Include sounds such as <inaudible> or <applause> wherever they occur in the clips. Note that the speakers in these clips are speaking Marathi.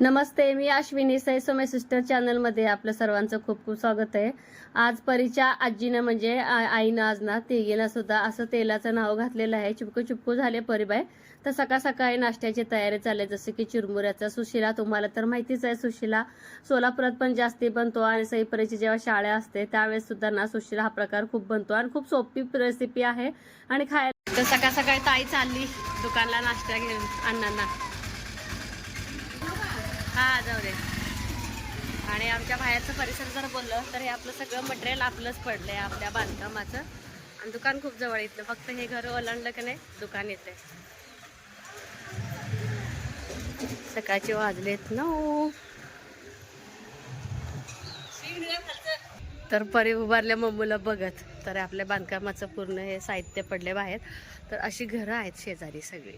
नमस्ते मी अश्विनी सैसोमे सिस्टर चॅनलमध्ये आपलं सर्वांचं खूप खूप स्वागत आहे. आज परीच्या आजीनं म्हणजे आईनं आज ना तिघीनं सुद्धा असं तेलाचं नाव घातलेलं आहे. चिपकू चिपकू झाले परिबाय. तर सकाळ सकाळी नाश्त्याची तयारी चालली जसं की चिरमुऱ्याचा सुशिला तुम्हाला तर माहितीच आहे सुशिला. सोलापुरात पण जास्ती बनतो आणि सईपरीची जेव्हा शाळा असते त्यावेळेस सुद्धा ना सुशिला हा प्रकार खूप बनतो आणि खूप सोपी रेसिपी आहे. आणि खायला तर सकाळ सकाळी ताई चालली दुकानला नाश्ता घेऊन अण्णांना. हा जाऊ दे. आणि आमच्या बाहेरचं परिसर जर बोललं तर हे आपलं सगळं मटेरियल आपलंच पडलं आहे आपल्या बांधकामाचं. आणि दुकान खूप जवळ इथलं फक्त हे घर ओलांडलं की नाही दुकान येते सकाळचे वाजलेत नऊ. तर परी उभारल्या मम्मूला बघत तर आपल्या बांधकामाचं पूर्ण हे साहित्य पडले बाहेर. तर अशी घरं आहेत शेजारी सगळी.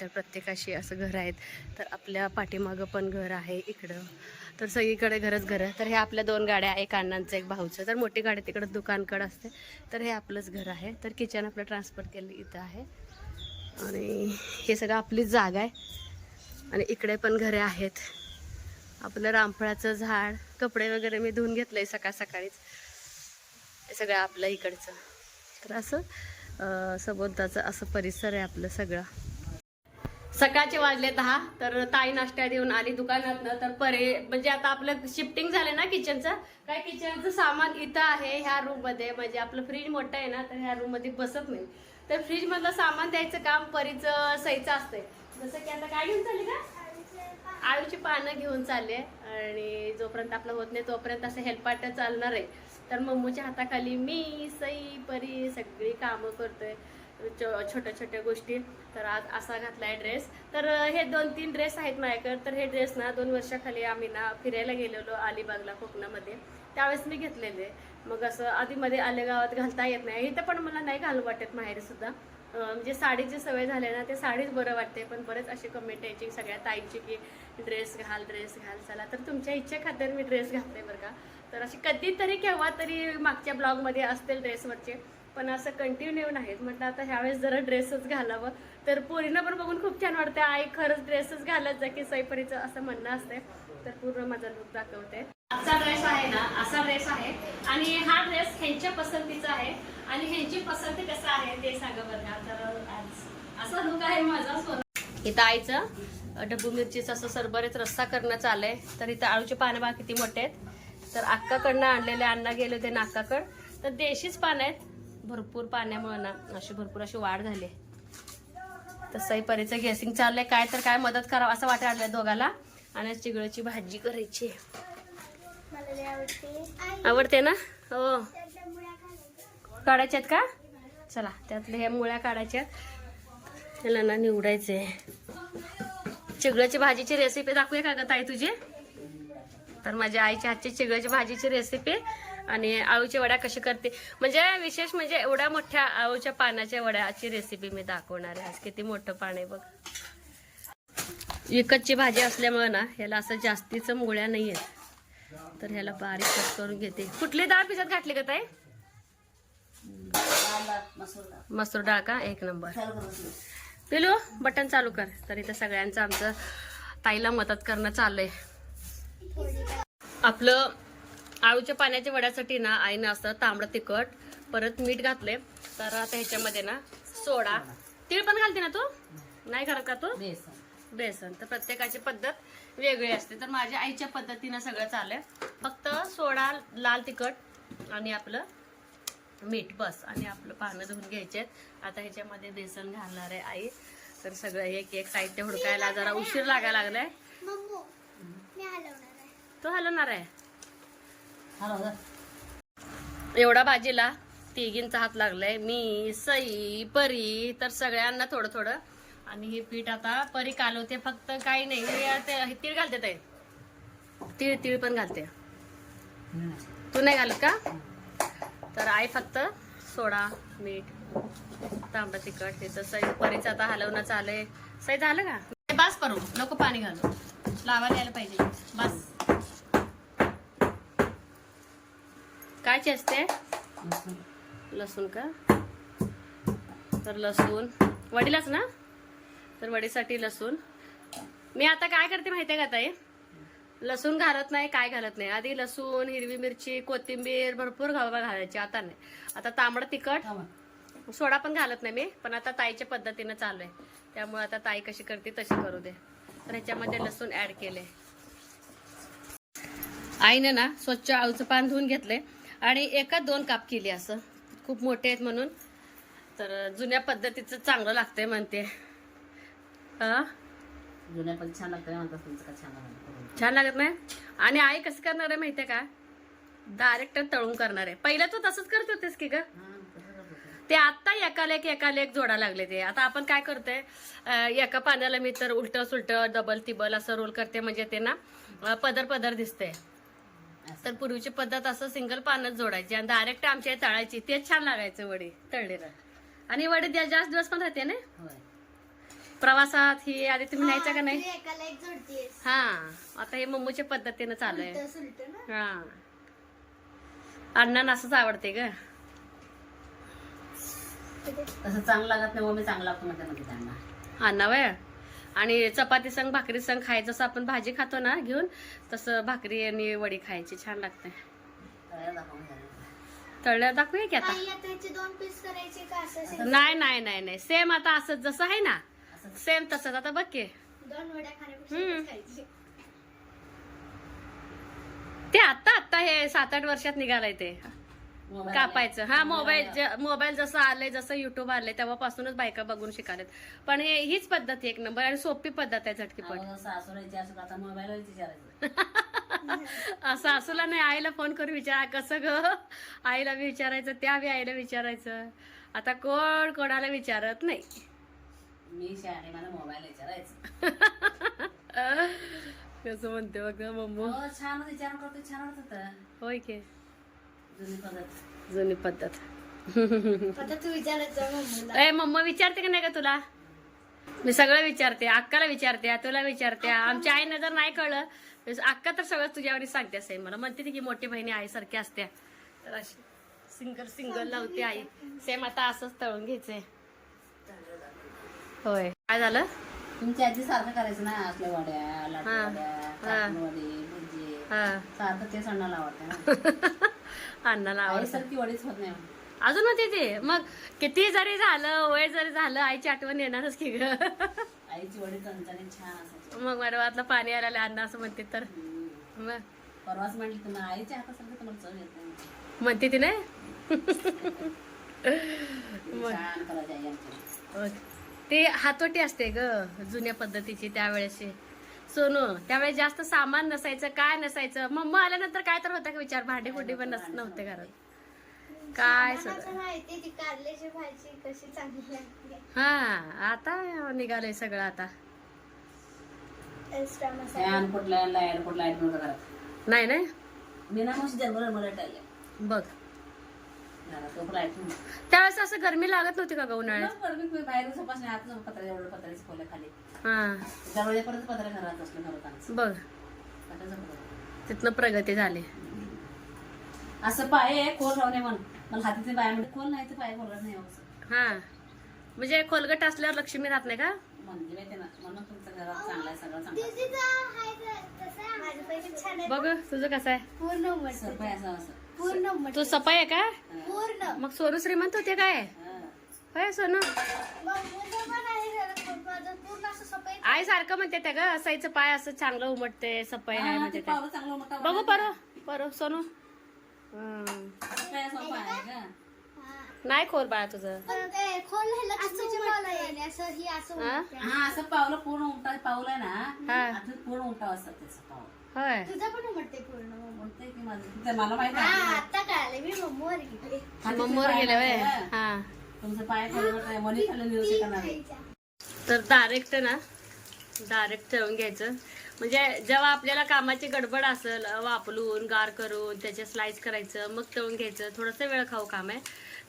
तर प्रत्येकाशी असं घरं आहेत. तर आपल्या पाठीमागं पण घर आहे इकडं. तर सगळीकडे घरच घरं. तर हे आपल्या दोन गाड्या एक अण्णांचं एक भाऊचं. तर मोठी गाडी तिकडं दुकानकडं असते. तर हे आपलंच घर आहे. तर किचन आपलं ट्रान्सफर केलं इथं आहे. आणि हे सगळं आपलीच जागा आहे. आणि इकडे पण घरे आहेत. आपलं रामफळाचं झाड कपडे वगैरे मी धुवून आहे सकाळ सकाळीच. हे सगळं आपलं इकडचं. तर असं सबोधाचं असं परिसर आहे आपलं सगळं. सकाळचे वाजले दहा तर ताई नाश्त्यात येऊन आली दुकानातनं. तर परे म्हणजे आता आपलं शिफ्टिंग झालं ना किचनचं काय किचनचं सामान इथं आहे ह्या रूममध्ये म्हणजे आपलं फ्रीज मोठं आहे ना तर ह्या रूममध्ये बसत नाही. तर फ्रीज मधलं सामान द्यायचं काम परीचं सईचं असतंय. जसं की आता काय घेऊन चालली का? आळूची पानं घेऊन चालले आणि जोपर्यंत आपलं होत नाही तोपर्यंत असं हेल्पाट चालणार आहे. तर मम्मूच्या हाताखाली मी सई परी सगळी कामं करतोय. छोट्या छोट्या गोष्टी. तर आज असा घातलाय ड्रेस तर हे दोन तीन ड्रेस आहेत माझ्याकडे. तर हे ड्रेस ना दोन वर्षाखाली आम्ही ना फिरायला गेलेलो अलिबागला कोकणामध्ये. त्यावेळेस मी घेतलेले. मग असं आधीमध्ये आलेगावात घालता येत नाही. इथं पण मला नाही घालू वाटत माहेरी सुद्धा. म्हणजे साडीची सवय झाली ना ते साडीच बरं वाटते. पण बरेच असे कमेंट यायची सगळ्या ताईची की ड्रेस घाल ड्रेस घाल चला. तर तुमच्या इच्छे खात्यावर मी ड्रेस घालते बरं का. तर अशी कधीतरी केव्हा तरी मागच्या ब्लॉगमध्ये असतील ड्रेसवरचे पण असं कंटिन्यू नाहीत. म्हटलं आता ह्यावेळेस जरा ड्रेसच घालावं. तर पोरीनं पण बघून खूप छान वाटते आई खरंच ड्रेसच घालत जा की सैपरीचं असं म्हणणं असते तर पूर्ण माझा लुक दाखवते. आजचा ड्रेस आहे ना असा ड्रेस आहे. आणि हा ड्रेस ह्यांच्या पसंतीचा आहे. आणि ह्यांची पसंती कसं आहे ते सांगा बरं तर आज असा लुक आहे माझा सोना. इथं आईचं डब्बू मिरचीचं असं सरबरेच रस्सा करणं चाललंय. तर इथं आळूचे पानं बा किती मोठे आहेत. तर अक्काकडनं आणलेले अण्णा गेले होते नाकाकड. तर देशीच पानं आहेत. भरपूर पाण्यामुळे ना अशी भरपूर अशी वाढ झाली. तसंही परीचं गॅसिंग चाललंय. काय तर काय मदत करावं असं वाटत आणलंय दोघाला. आणि आज चिगळची भाजी करायची. आवडते ना? हो. काढायच्यात का? चला त्यातल्या ह्या मुळ्या काढायच्या त्याला ना निवडायचे चिगळ्याची भाजीची रेसिपी दाखवूया का ग ताई तुझी? तर माझ्या आईच्या हातची चिगळ्याची भाजीची रेसिपी आणि आळूच्या वड्या कशी करते? म्हणजे विशेष म्हणजे एवढ्या मोठ्या आळूच्या पानाच्या वड्याची रेसिपी मी दाखवणार आहे. आज किती मोठं पान आहे बघ. विकतची भाजी असल्यामुळे ना ह्याला असं जास्तीचं मुळ्या नाही आहेत तर ह्याला बारीक कट करून घेते. कुठली डाळ पिसात घातली का ताई? मसूर डाळ का? एक नंबर. पिलू बटन चालू कर. तर इथं सगळ्यांचं आमचं ताईला मदत करणं चाललंय. आपलं आळूच्या पाण्याच्या वड्यासाठी ना आईनं असं तांबडं तिखट परत मीठ घातलंय. तर आता ह्याच्यामध्ये ना सोडा. तीळ पण घालते ना तू? नाही घालत का तू? बेसन. तर प्रत्येकाची पद्धत वेगळी असते. तर माझ्या आईच्या पद्धतीनं सगळं चाललंय. फक्त सोडा लाल तिखट आणि आपलं मीठ बस. आणि आपलं पानं धुवून घ्यायचे आता ह्याच्यामध्ये बेसन घालणार आहे आई. तर सगळं एक एक साहित्य हुडकायला जरा उशीर लागायला लागलाय. तो हलवणार आहे? एवढा भाजीला तिघींचा हात लागलाय. मी सई परी तर सगळ्यांना थोडं थोडं. आणि हे पीठ आता परी कालवते फक्त काही नाही. हे तीळ घालते ताई. तीळ तीळ पण घालते. तू नाही घालत का? तर आई फक्त सोडा मीठ तांबडा तिखट हे तर सई परीचं आता हलवणं चालय सई झालं का? बस करू. नको पाणी घालू. लावायला यायला पाहिजे. बस. काय असते लसूण का? तर लसूण. वडीलाच ना? तर वडीसाठी लसूण. मी आता काय करते माहिती आहे का ताई? लसूण घालत नाही काय घालत नाही. आधी लसूण हिरवी मिरची कोथिंबीर भरपूर घालवा घालायची आता नाही. आता तांबडं तिखट सोडा पण घालत नाही मी पण आता ताईच्या पद्धतीनं चालू आहे. त्यामुळे आता ताई कशी करते तशी करू दे. तर ह्याच्यामध्ये लसूण ऍड केले आईने ना स्वच्छ आळूचं पान धुवून घेतले आणि एका दोन काप केली असं. खूप मोठे आहेत म्हणून. तर जुन्या पद्धतीचं चांगलं लागतंय म्हणते. हा? जुन्या पण छान लागतं तुमचं का छान लागतं छान लागत नाही? आणि आई कसं करणार आहे माहितीये का? डायरेक्ट तळून करणार आहे. पहिलं तू तसंच करत होतेस की होतं. ते आता एकाला एक एकाला एक जोडा लागले ते. आता आपण काय करतोय एका पाण्याला मी तर उलट सुलट डबल तिबल असं रोल करते. म्हणजे ते ना पदर पदर दिसते तर पूर्वीची पद्धत असं सिंगल पानच जोडायची आणि डायरेक्ट आमच्या इथे तळायची. तेच छान लागायचं वडी तळलेलं. आणि वडी जा- जास्त दिवस पण राहते ना? प्रवासात ही आधी तुम्ही न्यायचा का नाही? एकाला एक जोडतेस. हा आता हे मम्मूच्या पद्धतीनं चालू आहे. हा. अण्णांना असंच आवडते ग. तसं चांगलं लागत नाही मग मी चांगलं लागतो म्हणते म्हणजे त्यांना. अण्णा वय? आणि चपाती संग भाकरी संग खायचं जसं आपण भाजी खातो ना घेऊन तसं भाकरी आणि वडी खायची. छान लागते. तळल्यावर दाखवूया की आता? नाही नाही नाही नाही. सेम आता असं जसं आहे ना. सेम तसंच. आता बघ की. ते आता आता हे सात आठ वर्षात निघालंय ते. कापायचं. आले. हा मोबाईल मोबाईल जसं आलंय जसं युट्यूब आलंय तेव्हापासूनच बायका बघून शिकालेत. पण हे हीच पद्धत एक नंबर आणि सोपी पद्धत आहे झटकीपट. <laughs> सासूला नाही आईला फोन करून विचारा. कसं ग? आईला विचारायचं त्या बी आईला विचारायचं. आता कोण कोणाला विचारत नाही. मी मला मोबाईल विचारायचं. <laughs> कसं म्हणते बघ मम्मू. छान विचार करतो छान होतं. होय की. जुनी पद्धत. ए मम्मा विचारते का नाही का तुला? मी सगळं विचारते अक्काला विचारते तुला विचारते. आमच्या आईनं जर नाही कळलं अक्का तर सगळं तुझ्यावर सांगते असं मला म्हणते ती की मोठी बहिणी आईसारखी असत्या तर अशी सिंगल सिंगल लावते आई. सेम आता असंच तळून घ्यायचंय. होय. काय झालं? तुमची आजी सारखं करायचं ना असल्या वड्या हा. हा. हा. सारखं ते सणाला आवडतं <laughs> अण्णाला आवडतं. आईसारखी वडीच होत नाही अजून होते ते मग किती जरी झालं वय जरी झालं आईची आठवण येणारच की ग. आईची वडी चणचणीत छान मग मडवातलं पाणी आलेलं अण्णा असं म्हणते तर. मग? परवाच म्हटली तुम्हाला आईच्या हातासारखं तुम्हाला चव येत नाही म्हणते ती नाही? <laughs> ते हातोटी असते ग जुन्या पद्धतीची त्यावेळेस सोनू त्यावेळेस जास्त सामान नसायचं काय नसायचं? मम्मा आल्यानंतर काय तर होतं का विचार? भांडी कुंडी पण नस- नव्हते घरात. काय हा आता निघालंय सगळं आता. नाही ना? बघ घरात तो लाइट नव्हतं त्यावेळेस असं गरमी लागत नव्हती का ग उन्हाळ्यात? गरमी बाहेर आत पत्रा एवढं खोल्या खाली हा. दरवाजापर्यंत पत्रा घरात असलं घरात आमचं बघ. तिथनं प्रगती झाली. असं पाय आहे खोल राहणे म्हण मला हातीतले पाय म्हणजे खोल नाही तर पाय खोलत नाही असं. हा. म्हणजे खोलगट असल्यावर लक्ष्मी राहत नाही का? म्हणजे माहिती ना म्हणून तुमचं घरात चांगलं आहे सगळं चांगलं आहे. बघ तुझं कसं आहे? पूर्ण. सरपाय असं असं. पूर्ण. तू सपाई आहे का? पूर्ण. मग सोनू श्रीमंत होते काय? हा. होय सोनू? मग मुलं पण आहे घरात, पण माझं पूर्ण असं सफाई आई सारखं म्हणते त्या ग असायचं पाय असं चांगलं उमटते सपाई आहे हा, म्हणते ते त्या. पावलं चांगलं मोठं बघू. परो परो सोनू. हं. काय असं पाय आहे का? नाही खोल बाळा तुझं. पण ते खोल हे लक्ष्मीची माल आहे ही? असं हा? पावलं पूर्ण उमटा पावलं आहे ना. आता पूर्ण उमटा असतात त्याचं पावलं होय. तुझं पण उमटते पूर्ण. उमटतंय की माझं? ते मला माहिती हा आहे. आता कळालं मी मम्मीवर गेले. मम्मीवर पाय गेले वय नाही का? हा. तुमचं पाय खोलवत नाही मनी खाल्लं निरोशी करणार आहे. तर डायरेक्ट ना डायरेक्ट तळून घ्यायचं. म्हणजे जेव्हा आपल्याला कामाची गडबड असेल वापलून गार करून त्याचे स्लाइस करायचं मग तळून घ्यायचं थोडंसं वेळ खाऊ काम आहे.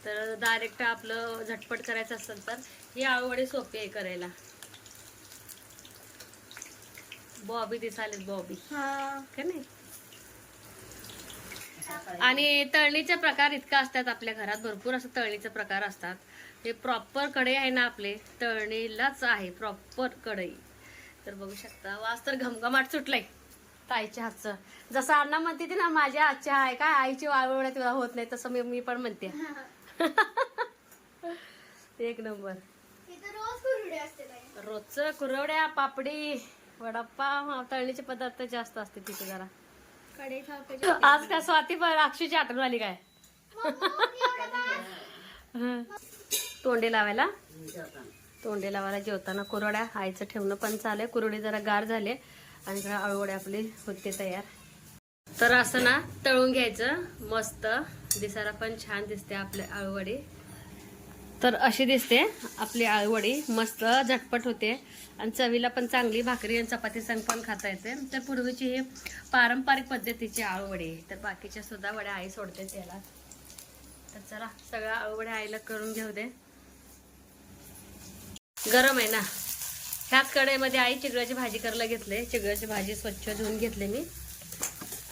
तर डायरेक्ट आपलं झटपट करायचं असेल तर ही आळूवडी सोपी आहे करायला. बॉबी दिसालेत बॉबी. हा. का नाही आणि तळणीचे प्रकार इतका असतात आपल्या घरात भरपूर असं तळणीचे प्रकार असतात. हे प्रॉपर कढई आहे ना आपले तळणीलाच आहे प्रॉपर कढई. तर बघू शकता वास तर घमघमाट सुटलाय ताईच्या हातचं. जसं अण्णा म्हणते ती ना माझ्या हातच्या आहे काय आईची आवड तुला होत नाही तसं मी मी पण म्हणते. <laughs> एक नंबर इथं रोज कुरडे असते ताई. रोजचं कुरवड्या पापडी वडापाव तळणीचे पदार्थ जास्त असते तिथे जरा. <laughs> आज काय स्वाती पण अक्षूची आठवण आली काय. <laughs> तोंडी लावायला. तोंडी लावायला जेवताना कुरवड्या आईचं ठेवणं पण चालू आहे. कुरवडी जरा गार झाले आणि जरा आळूवडे आपली होते तयार. तर असं ना तळून घ्यायचं. मस्त. दिसायला पण छान दिसते आपले आळूवडी. तर अशी दिसते आपली आळूवडी. मस्त झटपट होते. आणि चवीला पण चांगली भाकरी आणि चपाती संग पण खाता येते. तर पूर्वीची ही पारंपरिक पद्धतीची आळूवडी. तर बाकीच्या सुद्धा वड्या आई सोडते त्याला तर चला सगळ्या आळूवड्या आईला करून घेऊ दे. गरम आहे ना. ह्याच कढईमध्ये आई चिगळाची भाजी करायला घेतले. चिगळाची भाजी स्वच्छ धुवून घेतले मी.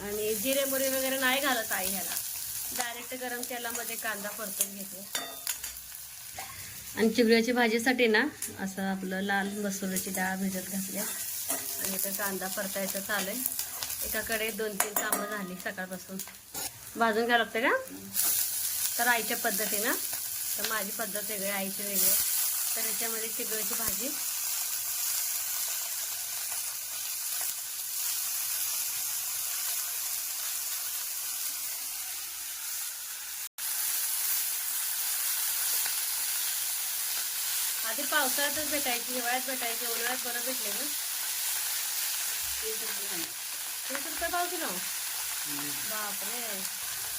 आणि जिरे मुरी वगैरे नाही घालत आई ह्याला. डायरेक्ट गरम तेलामध्ये कांदा परतून घेते. आणि चिगळ्याची भाजीसाठी ना असं आपलं लाल मसुराची डाळ भिजत घातल्या आणि इथं कांदा परतायचा चालू आहे एकाकडे दोन तीन कामं झाली सकाळपासून. भाजून घ्यावं लागतं का? तर आईच्या पद्धतीनं. तर माझी पद्धत वेगळी आईची वेगळी. तर याच्यामध्ये चिगळीची भाजी आधी पावसाळ्यातच भेटायची हिवाळ्यात भेटायची उन्हाळ्यात बरं भेटले ना? तीस रुपये पाव किलो बापरे.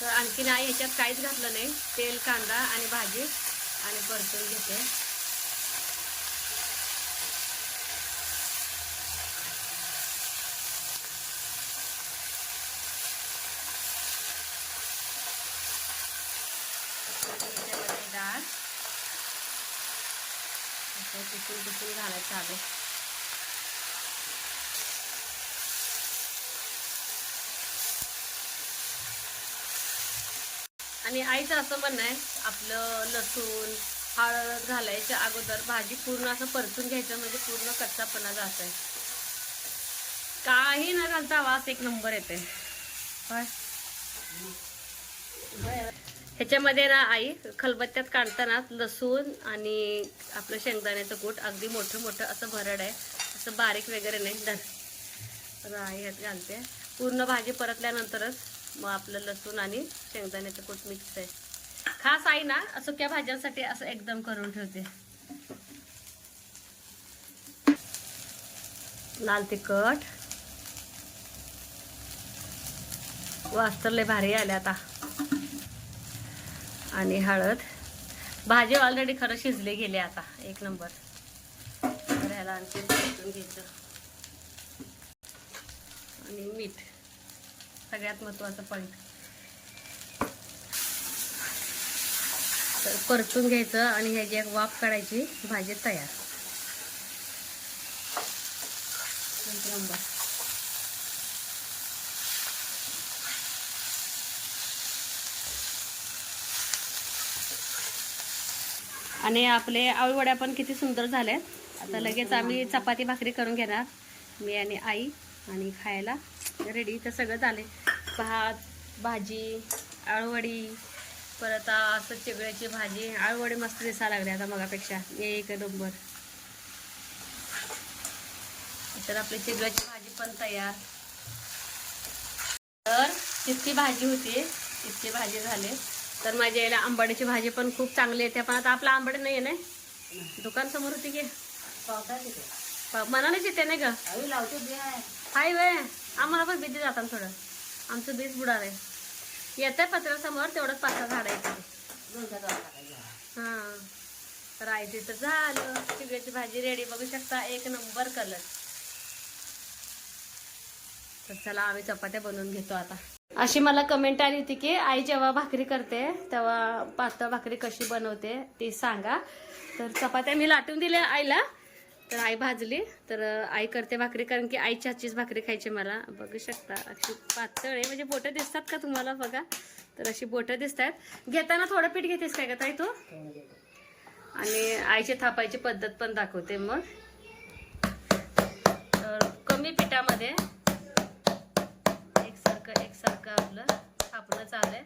तर आणखी नाही याच्यात काहीच घातलं नाही. तेल कांदा आणि भाजी आणि परतून घेते त्याच्यामध्ये डाळ असं टिकून घालायचं आलं. आणि आईचं असं म्हणणं आहे आपलं लसूण हळद घालायच्या अगोदर भाजी पूर्ण असं परतून घ्यायचं म्हणजे पूर्ण कच्चापणा जात आहे. काही न घालता वास एक नंबर येते ह्याच्यामध्ये ना आई खलबत्त्यात काढताना लसूण आणि आपलं शेंगदाण्याचं कूट अगदी मोठं मोठं असं भरड आहे असं बारीक वगैरे नाही धन तर आई ह्यात घालते. पूर्ण भाजी परतल्यानंतरच मग आपलं लसूण आणि शेंगदाण्याचं कूट मिक्स आहे. खास आई ना सुक्या भाज्यांसाठी असं एकदम करून ठेवते. लाल तिखट. वास तर लय भारी आले आता. आणि हळद. भाजी ऑलरेडी खरं शिजली गेली आता. एक नंबर तर ह्याला आणखी परतून घ्यायचं. आणि मीठ. सगळ्यात महत्वाचं पॉईंट तर परतून घ्यायचं आणि ह्याची एक वाफ काढायची. भाजी तयार. एक नंबर आणि आपले आळूवड्या पण किती सुंदर झाल्यात आता लगेच आम्ही चपाती भाकरी करून घेणार मी आणि आई आणि खायला. रेडी तर सगळं झाले. भात भाजी आळूवडी परत असं चिगळ्याची भाजी. आळूवडी मस्त दिसायला लागली आता मगापेक्षा. एक नंबर तर आपली चिगळ्याची भाजी पण तयार. तर तितकी भाजी होती. इतकी भाजी झाली. तर माझ्या याला आंबाड्याची भाजी पण खूप चांगली येते पण आता आपलं आंबाडे नाही आहे ना? दुकान समोर होती की? मनानेच येते नाही का हाय वे आम्हाला पण भीती जातात थोडं. आमचं बीज बुडार आहे येत आहे पत्र्यासमोर तेवढंच पाच सहा झाड आहे हां. तर आयची तर झालं. चिगळ्याची भाजी रेडी बघू शकता एक नंबर कलर तर चला आम्ही चपात्या बनवून घेतो आता. अशी मला कमेंट आली होती की आई जेव्हा भाकरी करते तेव्हा पातळ भाकरी कशी बनवते ती सांगा. तर चपात्या मी लाटून दिल्या आईला. तर आई भाजली. तर आई करते भाकरी कारण की आईची हातचीच भाकरी खायची मला. बघू शकता अशी पातळ आहे. म्हणजे बोटं दिसतात का तुम्हाला? बघा. तर अशी बोटं दिसत आहेत घेताना थोडं पीठ घेतेस काय का ताई तू? आणि आईची थापायची पद्धत पण दाखवते मग. तर कमी पिठामध्ये एक सारखं आपलं थापणं चालू आहे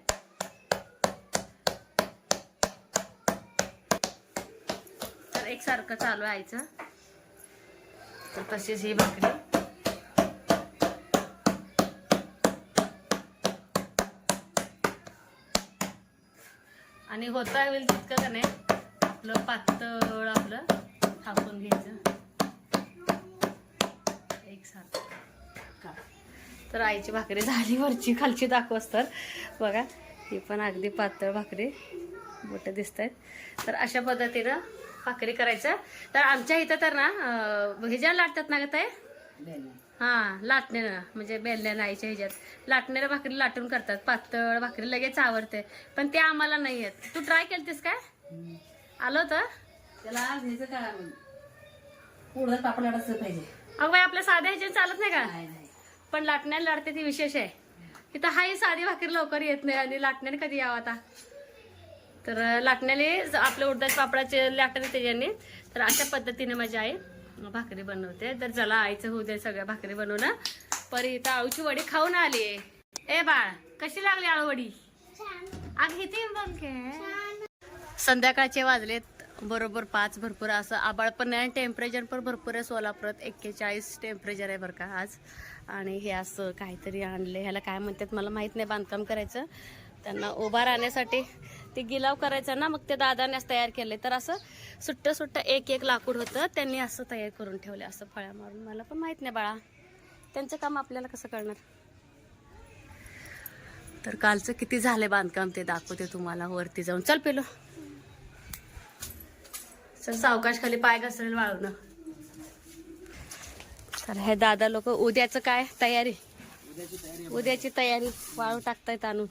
तर एकसारखं चालू यायचं तर तशीच ही भाकरी. आणि होता होईल तितकं का नाही आपलं पातळ आपलं थापून घ्यायचं. एकसारखं का? तर आईची भाकरी झाली वरची खालची दाखवस तर. बघा ही पण अगदी पातळ भाकरी. मोठे दिसत आहेत तर अशा पद्धतीनं भाकरी करायचं. तर आमच्या इथं तर ना ह्याच्या लाटतात ना ग ताई? हा लाटण्यानं म्हणजे बेलण्यानं आईच्या ह्याच्यात. लाटण्यानं भाकरी लाटून करतात. पातळ भाकरी लगेच आवडते. पण ते आम्हाला नाही येत. तू ट्राय केलतीस काय? आलं होतं? त्याला पाहिजे. अगं बाई आपल्या साध्या ह्याच्यात चालत नाही का? पण लाटण्याने लाटते ती विशेष आहे. इथं हाही साधी भाकरी लवकर येत नाही आणि लाटण्याने कधी यावं आता? तर लाटण्याने आपल्या उडदाच्या पापडाचे लाटणे त्याच्याने तर अशा पद्धतीने माझी आई भाकरी बनवते. तर चला आईचं होऊ दे सगळ्या भाकरी बनवणं. परी इथं आळूची वडी खाऊन आली ए बाळ कशी लागली आळू वडी? अग इथे बघ संध्याकाळचे वाजलेत. बरोबर पाच भरपूर. असं आबाळ पण नाही टेम्परेचर पण भरपूर आहे सोलापुरात. एक्केचाळीस टेम्परेचर आहे बरं का आज. आणि हे असं काहीतरी आणले. ह्याला काय म्हणतात मला माहीत नाही बांधकाम करायचं. त्यांना उभा राहण्यासाठी ते गिलाव करायचं ना मग ते दादानेच तयार केले तर असं सुट्ट सुट्ट एक एक लाकूड होतं. त्यांनी असं तयार करून ठेवले असं फळ्या मारून. मला पण माहीत नाही बाळा. त्यांचं काम आपल्याला कसं करणार तर कालचं किती झालं बांधकाम ते दाखवते तुम्हाला वरती जाऊन. चल पेलो. चल सावकाश खाली पाय घसरेल वाळून. तर हे दादा लोक उद्याचं काय तयारी? उद्याची तयारी वाळू टाकतायत आणून.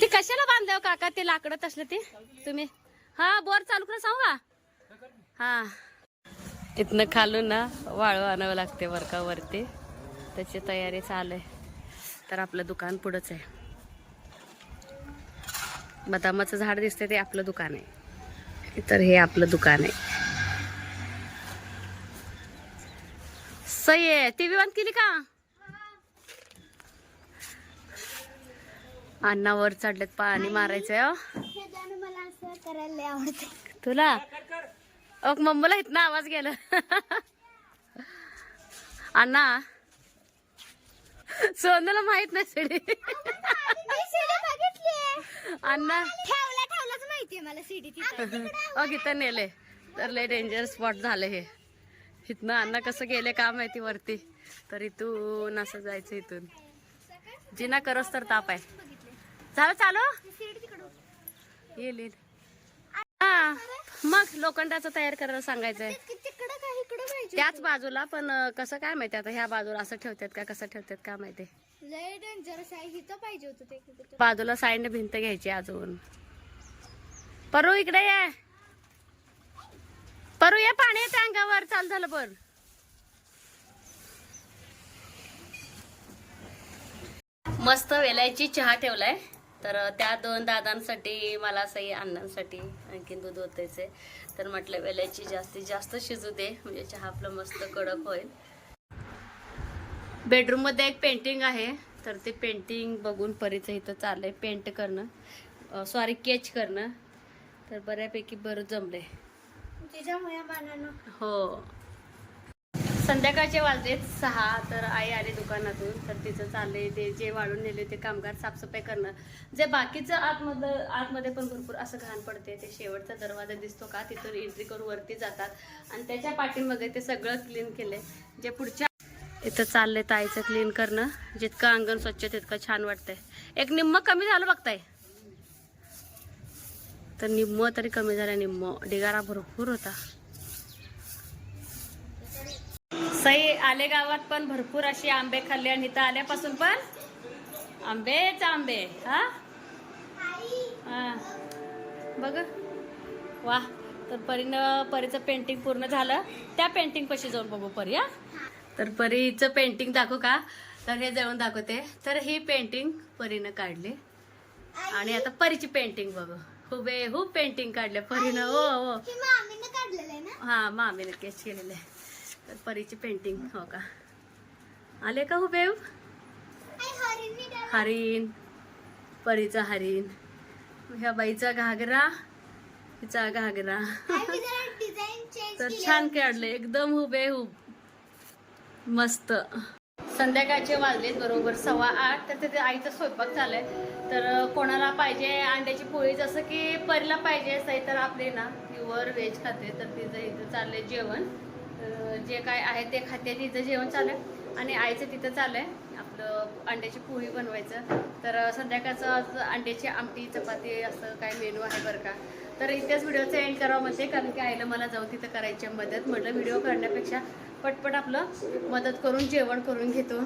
ते कशाला बांधल्याव हो काका? ते लाकडत असलं ते? तुम्ही? हा बोर चालू करा सांगू. का हा. इथनं खालून ना वाळू आणावं लागते वर्कावरती. त्याची तयारी चालू आहे. तर आपलं दुकान पुढंच आहे. बदामाचं झाड दिसते ते आपलं दुकान आहे. तर हे आपलं दुकान आहे. सही आहे. टीव्ही बंद केली का? अण्णा वर चढलेत पाणी मारायचंय हो. करायला आवडते तुला? अग मम्मीला इथनं आवाज गेला. अण्णा सोनूला माहीत नाही सिडी अण्णा. ठेवला ठेवलाच माहितीये मला सीडी अग इथं नेले तर लय डेंजर स्पॉट झालं हे. इथनं अण्णा कसं गेले का माहिती वरती? तर इथून असं जायचं इथून. जिना करस तर ताप आहे. झालं चालू? तिकडं येईल येईल. हा मग लोखंडाचं तयार करायला सांगायचंय. त्याच बाजूला पण कसं काय माहिती आता ह्या बाजूला असं ठेवतात का कसं ठेवतात का माहिती? आहे. ते. बाजूला साईडने भिंत घ्यायची अजून. परू इकडे ये. परू ये पाणी येते अंगावर. चाल झालं बर. मस्त वेलायची चहा ठेवलाय. तर त्या दोन दादांसाठी मला सई अण्णांसाठी आणखीन दूध ओतायचंय. तर म्हटलं वेलायची जास्तीत जास्त शिजू दे. म्हणजे चहा आपलं मस्त कडक होईल. बेडरूममध्ये एक पेंटिंग आहे. तर ते पेंटिंग बघून परीचं इथं चाललंय. पेंट करणं. सॉरी केच करणं. तर बऱ्यापैकी बरं जमलंय. हो. संध्याकाळचे वाजलेत सहा तर आई आली दुकानातून तर तिचं चाललंय ते जे वाढून नेले ते कामगार साफसफाई करणं जे बाकीचं आतमधलं आतमध्ये पण भरपूर असं घाण पडते ते शेवटचा दरवाजा दिसतो का? तिथून एंट्री करून वरती जातात. आणि त्याच्या पाठीमध्ये ते सगळं क्लीन केलंय. जे पुढच्या इथं चाललंय ताईचं क्लीन करणं. जितकं अंगण स्वच्छ तितकं छान वाटतंय. एक निम्म कमी झालं बघताय. तर निम्म तरी कमी झालं निम्म. ढिगारा भरपूर होता. सई आले गावात पण भरपूर अशी आंबे खाल्ले आणि इथं आल्यापासून पण आंबेच आंबे हा? बघ. वा. तर परीनं परीचं पेंटिंग पूर्ण झालं. त्या पेंटिंग पशी जाऊन बघू परी हा? तर परीचं पेंटिंग दाखवू का? तर हे जेवण दाखवते. तर ही पेंटिंग परीनं काढली. आणि आता परीची पेंटिंग बघू. हुबे खूप पेंटिंग काढले परीनं हो हो. ही मामीनं आहे हा केस केलेले. तर परीची पेंटिंग हो का? आले का हरिणी डा- हरिण. परीचा हरिण. ह्या बाईचा घागरा तिचा घागरा. तर छान काढले एकदम हुबेहूब मस्त. संध्याकाळचे वाजलेत बरोबर सव्वा आठ तर तिथे आईचा स्वयंपाक झालाय. तर कोणाला पाहिजे अंड्याची पोळी जसं की परीला पाहिजे असं तर आपले ना प्युअर व्हेज खाते तर तिचं इथं चाललंय जेवण. तर जे काय आहे ते खाते तिचं जेवण चाललंय. आणि आईचं तिथं चाललंय आपलं अंड्याची पोळी बनवायचं. तर संध्याकाळचं आज अंड्याची आमटी चपाती असं काय मेनू आहे बरं का? तर इथेच व्हिडिओचं एंड करावं म्हणते कारण की आईला मला जाऊन तिथं करायची मदत. म्हटलं व्हिडिओ करण्यापेक्षा पटपट आपलं मदत करून जेवण करून घेतो.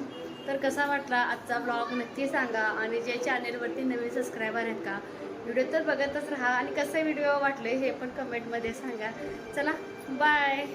तर कसा वाटला आजचा ब्लॉग नक्की सांगा. आणि जे चॅनेलवरती नवीन सबस्क्रायबर आहेत का व्हिडिओ तर बघतच राहा. आणि कसं व्हिडिओ वाटले हे पण कमेंटमध्ये सांगा. चला बाय